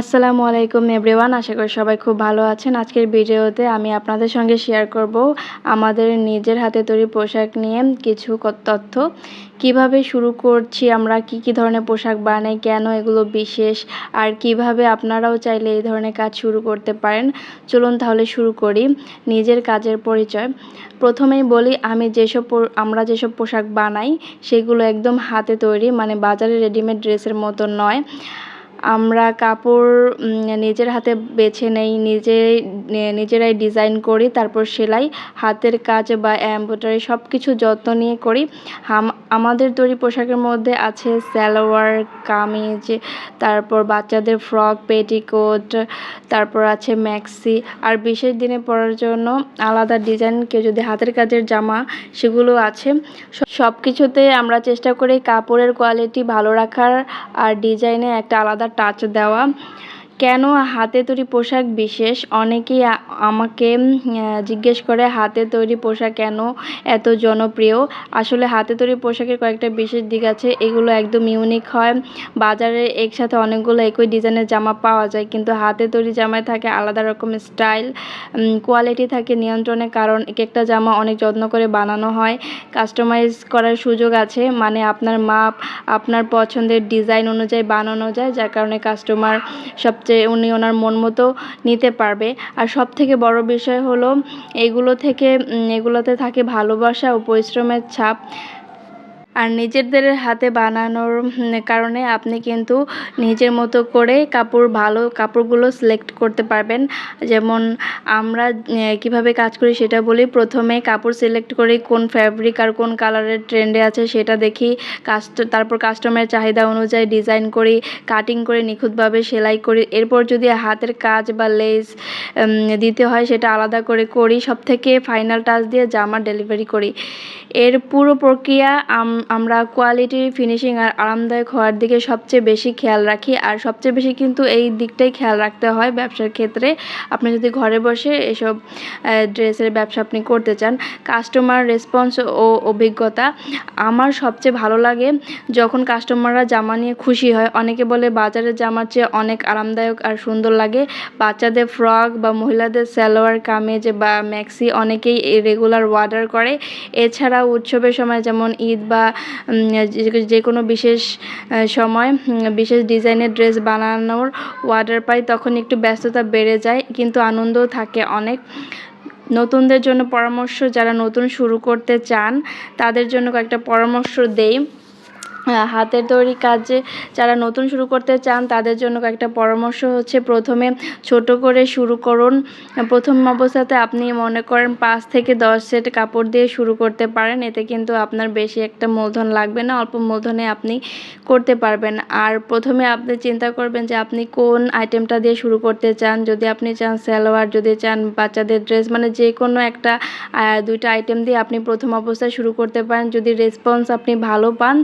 আসসালামু আলাইকুম এভরিওয়ান, আশা করি সবাই খুব ভালো আছেন। আজকের ভিডিওতে আমি আপনাদের সঙ্গে শেয়ার করব আমাদের নিজের হাতে তৈরি পোশাক নিয়ে কিছু তথ্য। কীভাবে শুরু করছি আমরা, কি কি ধরনের পোশাক বানাই, কেন এগুলো বিশেষ, আর কীভাবে আপনারাও চাইলে এই ধরনের কাজ শুরু করতে পারেন। চলুন তাহলে শুরু করি নিজের কাজের পরিচয়। প্রথমেই বলি, আমি যেসব আমরা যেসব পোশাক বানাই, সেগুলো একদম হাতে তৈরি মানে বাজারে রেডিমেড ড্রেসের মতো নয়। আমরা কাপড় নিজের হাতে বেছে নেই, নিজে নিজেরাই ডিজাইন করি, তারপর সেলাই, হাতের কাজ বা এমব্রয়ডারি সব কিছু যত্ন নিয়ে করি। আমাদের তৈরি পোশাকের মধ্যে আছে সালোয়ার, কামিজ, তারপর বাচ্চাদের ফ্রক, পেটিকোট, তারপর আছে ম্যাক্সি আর বিশেষ দিনে পরার জন্য আলাদা ডিজাইন কেউ যদি হাতের কাজের জামা, সেগুলো আছে। সব কিছুতে আমরা চেষ্টা করি কাপড়ের কোয়ালিটি ভালো রাখার, আর ডিজাইনে একটা আলাদা টাচ দেওয়া। কেন হাতে তৈরি পোশাক বিশেষ? অনেকেই আমাকে জিজ্ঞেস করে, হাতে তৈরি পোশাক কেন এত জনপ্রিয়? আসলে হাতে তৈরি পোশাকের কয়েকটা বিশেষ দিক আছে। এগুলো একদম ইউনিক হয়। বাজারে একসাথে অনেকগুলো একই ডিজাইনের জামা পাওয়া যায়, কিন্তু হাতে তৈরি জামায় থাকে আলাদা রকম স্টাইল কোয়ালিটি থাকে নিয়ন্ত্রণে, কারণ এক একটা জামা অনেক যত্ন করে বানানো হয়। কাস্টমাইজ করার সুযোগ আছে মানে আপনার মাপ, আপনার পছন্দের ডিজাইন অনুযায়ী বানানো যায়, যার কারণে কাস্টমার সবচেয়ে উনি ওনার মন মতো নিতে পারবে। আর সব থেকে বড় বিষয় হলো, এগুলো থেকে এগুলোতে থাকে ভালোবাসা ও পরিশ্রমের ছাপ। আর নিজেদের হাতে বানানোর কারণে আপনি কিন্তু নিজের মতো করে কাপড় ভালো কাপড়গুলো সিলেক্ট করতে পারবেন। যেমন আমরা কীভাবে কাজ করি সেটা বলি, প্রথমে কাপড় সিলেক্ট করি, কোন ফ্যাব্রিক আর কোন কালারের ট্রেন্ডে আছে সেটা দেখি কাস্ট তারপর কাস্টমারের চাহিদা অনুযায়ী ডিজাইন করি কাটিং করে নিখুঁতভাবে সেলাই করি, এরপর যদি হাতের কাজ বা লেস দিতে হয় সেটা আলাদা করে করি সব থেকে ফাইনাল টাচ দিয়ে জামা ডেলিভারি করি। এর পুরো প্রক্রিয়া আমরা কোয়ালিটি ফিনিশিং আর আরামদায়ক হওয়ার দিকে সবচেয়ে বেশি খেয়াল রাখি। আর সবচেয়ে বেশি কিন্তু এই দিকটাই খেয়াল রাখতে হয় ব্যবসার ক্ষেত্রে। আপনি যদি ঘরে বসে এসব ড্রেসের ব্যবসা আপনি করতে চান কাস্টমার রেসপন্স ও অভিজ্ঞতা আমার সবচেয়ে ভালো লাগে। যখন কাস্টমাররা জামা নিয়ে খুশি হয়, অনেকে বলে বাজারের জামার চেয়ে অনেক আরামদায়ক আর সুন্দর লাগে। বাচ্চাদের ফ্রক বা মহিলাদের সালোয়ার, কামিজ বা ম্যাক্সি অনেকেই রেগুলার অর্ডার করে। এছাড়া উৎসবের সময় যেমন ঈদ বা যে- কোনো বিশেষ সময় বিশেষ ডিজাইনের ড্রেস বানানোর অর্ডার পাই, তখন একটু ব্যস্ততা বেড়ে যায়, কিন্তু আনন্দও থাকে অনেক। নতুনদের জন্য পরামর্শ, যারা নতুন শুরু করতে চান, তাদের জন্য কয়েকটা পরামর্শ দেই। হাতের তৈরি কাজে যারা নতুন শুরু করতে চান, তাদের জন্য কয়েকটা পরামর্শ হচ্ছে, প্রথমে ছোট করে শুরু করুন। প্রথম অবস্থাতে আপনি মনে করেন পাঁচ থেকে দশ সেট কাপড় দিয়ে শুরু করতে পারেন, এতে কিন্তু আপনার বেশি একটা মূলধন লাগবে না, অল্প মূলধনে আপনি করতে পারবেন। আর প্রথমে আপনি চিন্তা করবেন যে আপনি কোন আইটেমটা দিয়ে শুরু করতে চান। যদি আপনি চান সালোয়ার, যদি চান বাচ্চাদের ড্রেস মানে যে কোনো একটা দুইটা আইটেম দিয়ে আপনি প্রথম অবস্থায় শুরু করতে পারেন। যদি রেসপন্স আপনি ভালো পান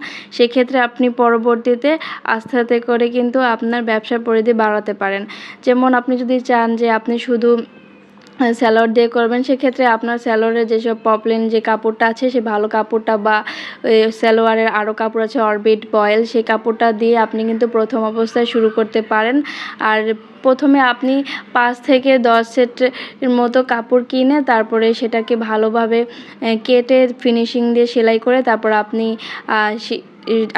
সেক্ষেত্রে আপনি পরবর্তীতে আস্তে আস্তে করে কিন্তু আপনার ব্যবসার পরিধি বাড়াতে পারেন। যেমন আপনি যদি চান যে আপনি শুধু স্যালোয়ার দিয়ে করবেন, সেক্ষেত্রে আপনার স্যালোয়ারের যেসব পপলিন যে কাপড়টা আছে, সে ভালো কাপড়টা বা স্যালোয়ারের আরও কাপড় আছে অরবিট বয়েল সেই কাপড়টা দিয়ে আপনি কিন্তু প্রথম অবস্থায় শুরু করতে পারেন। আর প্রথমে আপনি পাঁচ থেকে দশ সেটের মতো কাপড় কিনে তারপরে সেটাকে ভালোভাবে কেটে ফিনিশিং দিয়ে সেলাই করে তারপর আপনি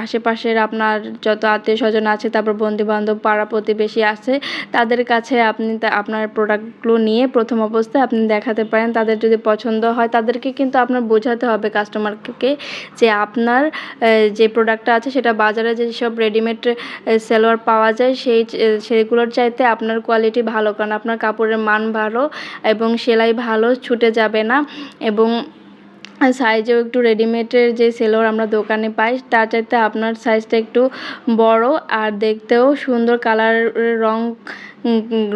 আশেপাশের আপনার যত আত্মীয় স্বজন আছে, তারপর বন্ধু বান্ধব পাড়া প্রতিবেশী আছে, তাদের কাছে আপনি আপনার প্রোডাক্টগুলো নিয়ে প্রথম অবস্থায় আপনি দেখাতে পারেন। তাদের যদি পছন্দ হয়, তাদেরকে কিন্তু আপনার বোঝাতে হবে কাস্টমারকে যে আপনার যে প্রোডাক্টটা আছে, সেটা বাজারে যেসব রেডিমেড সালোয়ার পাওয়া যায়, সেই সেগুলোর চাইতে আপনার কোয়ালিটি ভালো। কারণ আপনার কাপড়ের মান ভালো এবং সেলাই ভালো, ছুটে যাবে না। এবং সাইজেও একটু রেডিমেডের যে সেলোয়ার আমরা দোকানে পাই তার চাইতে আপনার সাইজটা একটু বড় আর দেখতেও সুন্দর কালার রং উম, উম,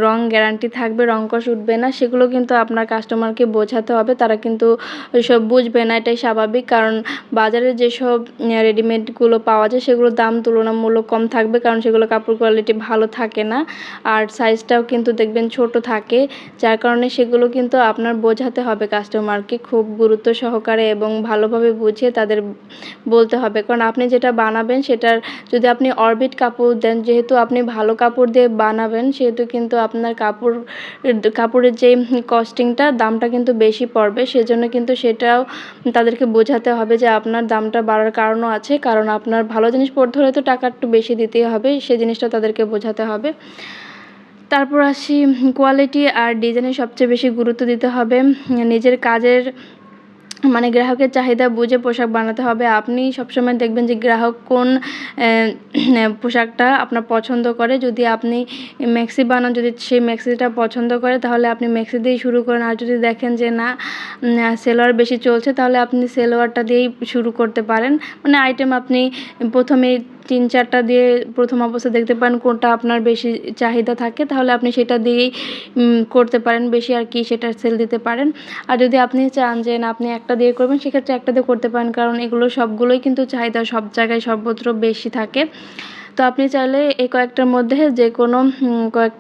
রং গ্যারান্টি থাকবে, রং কষ উঠবে না, সেগুলো কিন্তু আপনার কাস্টমারকে বোঝাতে হবে, তারা কিন্তু ওইসব বুঝবে না, এটাই স্বাভাবিক। কারণ বাজারে যেসব রেডিমেডগুলো পাওয়া যায়, সেগুলোর দাম তুলনামূলক কম থাকবে, কারণ সেগুলো কাপড় কোয়ালিটি ভালো থাকে না। আর সাইজটাও কিন্তু দেখবেন ছোট থাকে, যার কারণে সেগুলো কিন্তু আপনার বোঝাতে হবে কাস্টমারকে খুব গুরুত্ব সহকারে এবং ভালোভাবে বুঝিয়ে তাদের বলতে হবে। কারণ আপনি যেটা বানাবেন, সেটার যদি আপনি অরবিট কাপড় দেন, যেহেতু আপনি ভালো কাপড় দিয়ে বানাবেন সেহেতু কিন্তু আপনার কাপড়, কাপড়ের যে কস্টিংটা দামটা কিন্তু বেশি পড়বে। সেজন্য কিন্তু সেটাও তাদেরকে বোঝাতে হবে যে আপনার দামটা বাড়ার কারণও আছে। কারণ আপনার ভালো জিনিস পড়তে হলে তো টাকা একটু বেশি দিতেই হবে, সে জিনিসটা তাদেরকে বোঝাতে হবে। তারপর আসি কোয়ালিটি আর ডিজাইনে সবচেয়ে বেশি গুরুত্ব দিতে হবে। নিজের কাজের মানে গ্রাহকের চাহিদা বুঝে পোশাক বানাতে হবে। আপনি সবসময় দেখবেন যে গ্রাহক কোন পোশাকটা আপনার পছন্দ করে। যদি আপনি ম্যাক্সি বানান, যদি সেই ম্যাক্সিটা পছন্দ করে, তাহলে আপনি ম্যাক্সি দিয়েই শুরু করেন। আর যদি দেখেন যে না সেলোয়ার বেশি চলছে, তাহলে আপনি সেলোয়ারটা দিয়েই শুরু করতে পারেন। মানে আইটেম আপনি প্রথমেই তিন চারটা দিয়ে প্রথম অবস্থা দেখতে পারেন কোনটা আপনার বেশি চাহিদা থাকে, তাহলে আপনি সেটা দিয়েই করতে পারেন। বেশি আর কি সেটা সেল দিতে পারেন। আর যদি আপনি চান যে না, আপনি একটা দিয়ে করবেন, সেক্ষেত্রে একটা দিয়ে করতে পারেন, কারণ এগুলো সবগুলোই কিন্তু চাহিদা সব জায়গায় সর্বত্র বেশি থাকে। তো আপনি চাইলে এই কয়েকটার মধ্যে যে কোনো কয়েক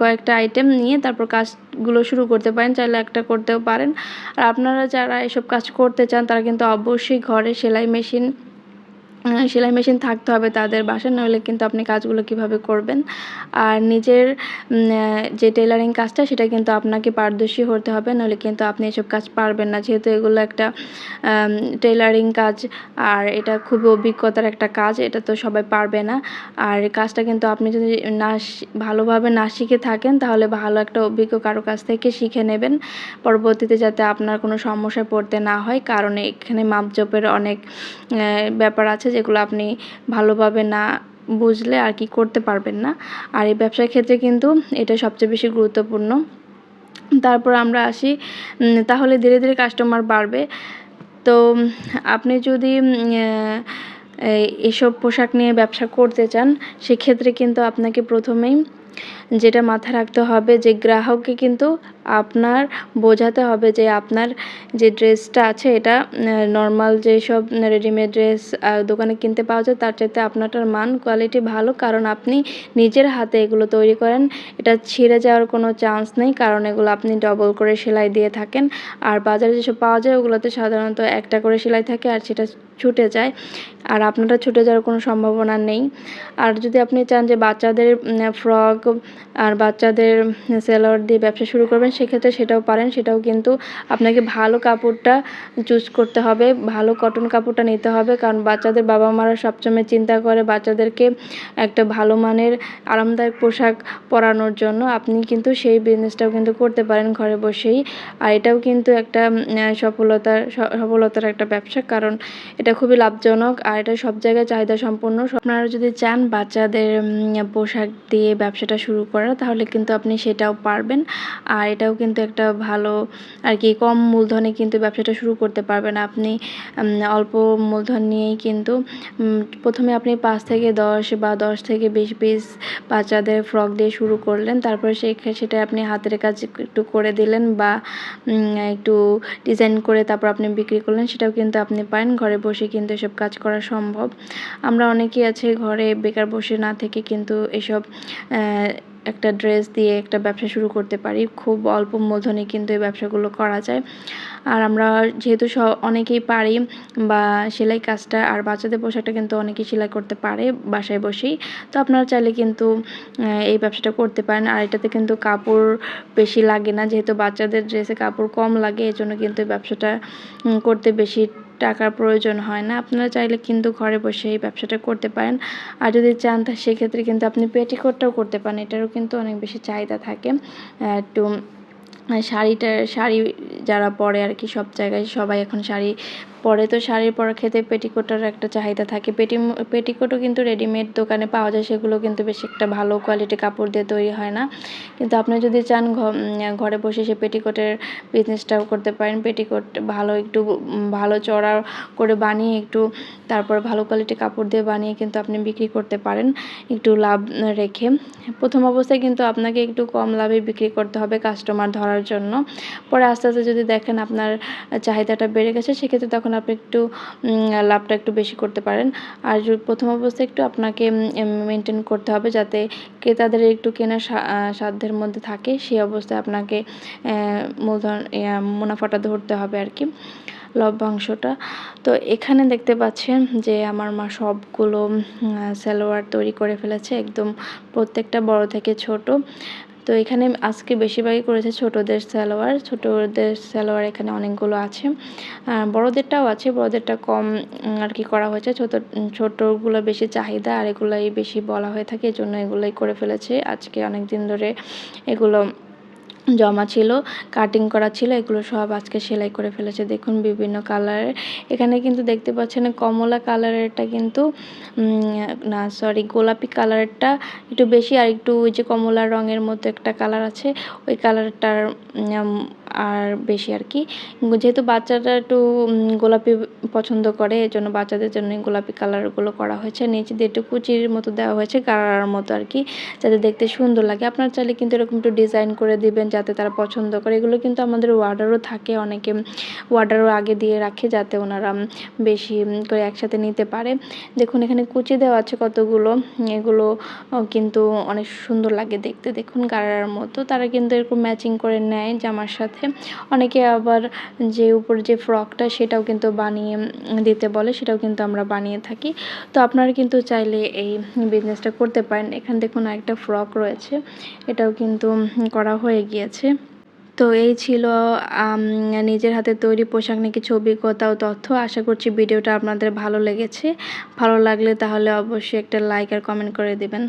কয়েকটা আইটেম নিয়ে তারপর কাজগুলো শুরু করতে পারেন, চাইলে একটা করতেও পারেন। আর আপনারা যারা এসব কাজ করতে চান, তারা কিন্তু অবশ্যই ঘরে সেলাই মেশিন সেলাই মেশিন থাকতে হবে তাদের বাসায় নইলে কিন্তু আপনি কাজগুলো কীভাবে করবেন। আর নিজের যে টেলারিং কাজটা, সেটা কিন্তু আপনাকে পারদর্শী হতে হবে নইলে কিন্তু আপনি এসব কাজ পারবেন না। যেহেতু এগুলো একটা টেলারিং কাজ, আর এটা খুবই অভিজ্ঞতার একটা কাজ, এটা তো সবাই পারবে না। আর কাজটা কিন্তু আপনি যদি না ভালোভাবে না শিখে থাকেন, তাহলে ভালো একটা অভিজ্ঞ কারও কাছ থেকে শিখে নেবেন। পরবর্তীতে যাতে আপনার কোনো সমস্যায় পড়তে না হয়, কারণ এখানে মাপজোপের অনেক ব্যাপার আছে যেগুলো আপনি ভালোভাবে না বুঝলে আর কি করতে পারবেন না। আর এই ব্যবসার ক্ষেত্রে কিন্তু এটা সবচেয়ে বেশি গুরুত্বপূর্ণ। তারপর আমরা আসি তাহলে ধীরে ধীরে কাস্টমার বাড়বে। তো আপনি যদি এসব পোশাক নিয়ে ব্যবসা করতে চান, সেক্ষেত্রে কিন্তু আপনাকে প্রথমেই যেটা মাথায় রাখতে হবে যে গ্রাহককে কিন্তু আপনার বোঝাতে হবে যে আপনার যে ড্রেসটা আছে, এটা নর্মাল যেসব রেডিমেড ড্রেস দোকানে কিনতে পাওয়া যায়, তার চাইতে আপনারটার মান কোয়ালিটি ভালো। কারণ আপনি নিজের হাতে এগুলো তৈরি করেন, এটা ছিঁড়ে যাওয়ার কোনো চান্স নেই। কারণ এগুলো আপনি ডবল করে সেলাই দিয়ে থাকেন। আর বাজারে যেসব পাওয়া যায়, ওগুলোতে সাধারণত একটা করে সেলাই থাকে, আর সেটা ছুটে যায়। আর আপনারা ছুটে যাওয়ার কোনো সম্ভাবনা নেই। আর যদি আপনি চান যে বাচ্চাদের ফ্রক আর বাচ্চাদের সেলোয়ার দিয়ে ব্যবসা শুরু করবেন, সেক্ষেত্রে সেটাও পারেন। সেটাও কিন্তু আপনাকে ভালো কাপড়টা চুজ করতে হবে। ভালো কটন কাপড়টা নিতে হবে। কারণ বাচ্চাদের বাবা মারা সবসময় চিন্তা করে বাচ্চাদেরকে একটা ভালো মানের, আরামদায়ক পোশাক পরানোর জন্য। আপনি কিন্তু সেই বিজনেসটাও কিন্তু করতে পারেন ঘরে বসেই। আর এটাও কিন্তু একটা সফলতার সফলতার একটা ব্যবসা। কারণ এটা খুবই লাভজনক আর এটা সব জায়গায় চাহিদা সম্পন্ন। আপনারা যদি চান বাচ্চাদের পোশাক দিয়ে ব্যবসাটা শুরু করা তাহলে কিন্তু আপনি সেটাও পারবেন। আর এটাও কিন্তু একটা ভালো আর কি, কম মূলধনে কিন্তু ব্যবসাটা শুরু করতে পারবেন। আপনি অল্প মূলধন নিয়েই কিন্তু প্রথমে আপনি পাঁচ থেকে দশ বা দশ থেকে বিশ পিস বাচ্চাদের ফ্রক দিয়ে শুরু করলেন। তারপরে সেই সেটা আপনি হাতের কাজ একটু করে দিলেন বা একটু ডিজাইন করে তারপর আপনি বিক্রি করলেন, সেটাও কিন্তু আপনি পারেন। ঘরে বসে কিন্তু এসব কাজ করা সম্ভব। আমরা অনেকেই আছে ঘরে, বেকার বসে না থেকে কিন্তু এসব একটা ড্রেস দিয়ে একটা ব্যবসা শুরু করতে পারি। খুব অল্প মূলধনে কিন্তু এই ব্যবসাগুলো করা যায়। আর আমরা যেহেতু স, অনেকেই পারি বা সেলাই কাজটা আর বাচ্চাদের পোশাকটা কিন্তু অনেকেই সেলাই করতে পারে বাসায় বসেই। তো আপনারা চাইলে কিন্তু এই ব্যবসাটা করতে পারেন। আর এটাতে কিন্তু কাপড় বেশি লাগে না, যেহেতু বাচ্চাদের ড্রেসে কাপড় কম লাগে, এজন্য কিন্তু এই ব্যবসাটা করতে বেশি টাকার প্রয়োজন হয় না। আপনারা চাইলে কিন্তু ঘরে বসে এই ব্যবসাটা করতে পারেন। আর যদি চান সেক্ষেত্রে কিন্তু আপনি পেটিকোটটাও করতে পারেন। এটারও কিন্তু অনেক বেশি চাহিদা থাকে। একটু শাড়িটা শাড়ি যারা পরে আর কি সব জায়গায় সবাই এখন শাড়ি পরে তো শাড়ির পরার ক্ষেত্রে পেটিকোটের একটা চাহিদা থাকে। পেটি পেটিকোটও কিন্তু রেডিমেড দোকানে পাওয়া যায়, সেগুলো কিন্তু বেশি একটা ভালো কোয়ালিটি কাপড় দিয়ে তৈরি হয় না। কিন্তু আপনি যদি চান ঘরে বসে সে পেটিকোটের বিজনেসটাও করতে পারেন। পেটিকোট ভালো একটু ভালো চড়া করে বানিয়ে একটু, তারপর ভালো কোয়ালিটি কাপড় দিয়ে বানিয়ে কিন্তু আপনি বিক্রি করতে পারেন, একটু লাভ রেখে। প্রথম অবস্থায় কিন্তু আপনাকে একটু কম লাভে বিক্রি করতে হবে কাস্টমার ধরার জন্য। পরে আস্তে আস্তে যদি দেখেন আপনার চাহিদাটা বেড়ে গেছে, সেক্ষেত্রে তখন আপনি একটু লাভটা একটু বেশি করতে পারেন। আর প্রথম অবস্থায় একটু আপনাকে মেনটেন করতে হবে যাতে ক্রেতাদের একটু কেনার সাধ্যের মধ্যে থাকে। সেই অবস্থায় আপনাকে মূলধন মুনাফাটা ধরতে হবে আর কি, লভ্যাংশটা। তো এখানে দেখতে পাচ্ছেন যে আমার মা সবগুলো সালোয়ার তৈরি করে ফেলেছে। একদম প্রত্যেকটা বড় থেকে ছোট। তো এখানে আজকে বেশিরভাগই করেছে ছোটোদের সালোয়ার। ছোটোদের সালোয়ার এখানে অনেকগুলো আছে। বড়োদেরটাও আছে, বড়োদেরটা কম আর কি করা হয়েছে। ছোটো, ছোটোগুলো বেশি চাহিদা আর এগুলোই বেশি বলা হয়ে থাকে, এজন্য জন্য এগুলোই করে ফেলেছে। আজকে অনেক দিন ধরে এগুলো জমা ছিল কাটিং করা ছিল, এগুলো সব আজকে সেলাই করে ফেলেছে। দেখুন বিভিন্ন কালারের এখানে কিন্তু দেখতে পাচ্ছেন কমলা কালারেরটা কিন্তু না সরি গোলাপি কালারটা একটু বেশি। আর একটু ওই যে কমলা রঙের মতো একটা কালার আছে, ওই কালারটার আর বেশি আর কি। যেহেতু বাচ্চারা একটু গোলাপি পছন্দ করে এই জন্য বাচ্চাদের জন্য গোলাপি কালারগুলো করা হয়েছে। নিচে দিয়ে একটু কুচির মতো দেওয়া হয়েছে গাড়ার মতো আর কি, যাতে দেখতে সুন্দর লাগে। আপনার চাইলে কিন্তু এরকম একটু ডিজাইন করে দিবেন যাতে তারা পছন্দ করে। এগুলো কিন্তু আমাদের অর্ডারও থাকে, অনেকে অর্ডারও আগে দিয়ে রাখে যাতে ওনারা বেশি করে একসাথে নিতে পারে। দেখুন, এখানে কুচি দেওয়া আছে কতগুলো। এগুলো কিন্তু অনেক সুন্দর লাগে দেখতে। দেখুন, গাড়ার মতো। তারা কিন্তু এরকম ম্যাচিং করে নেয় জামার সাথে। অনেকে আবার যে উপর যে ফ্রকটা, সেটাও কিন্তু বানিয়ে দিতে বলে, সেটাও কিন্তু আমরা বানিয়ে থাকি। তো আপনারা কিন্তু চাইলে এই বিজনেসটা করতে পারেন। এখানে দেখুন একটা ফ্রক রয়েছে। এটাও কিন্তু করা হয়ে গিয়েছে। তো এই ছিল নিজের হাতে তৈরি পোশাক নিয়ে কিছু অভিজ্ঞতা ও তথ্য। আশা করছি ভিডিওটা আপনাদের ভালো লেগেছে। ভালো লাগলে তাহলে অবশ্যই একটা লাইক আর কমেন্ট করে দেবেন।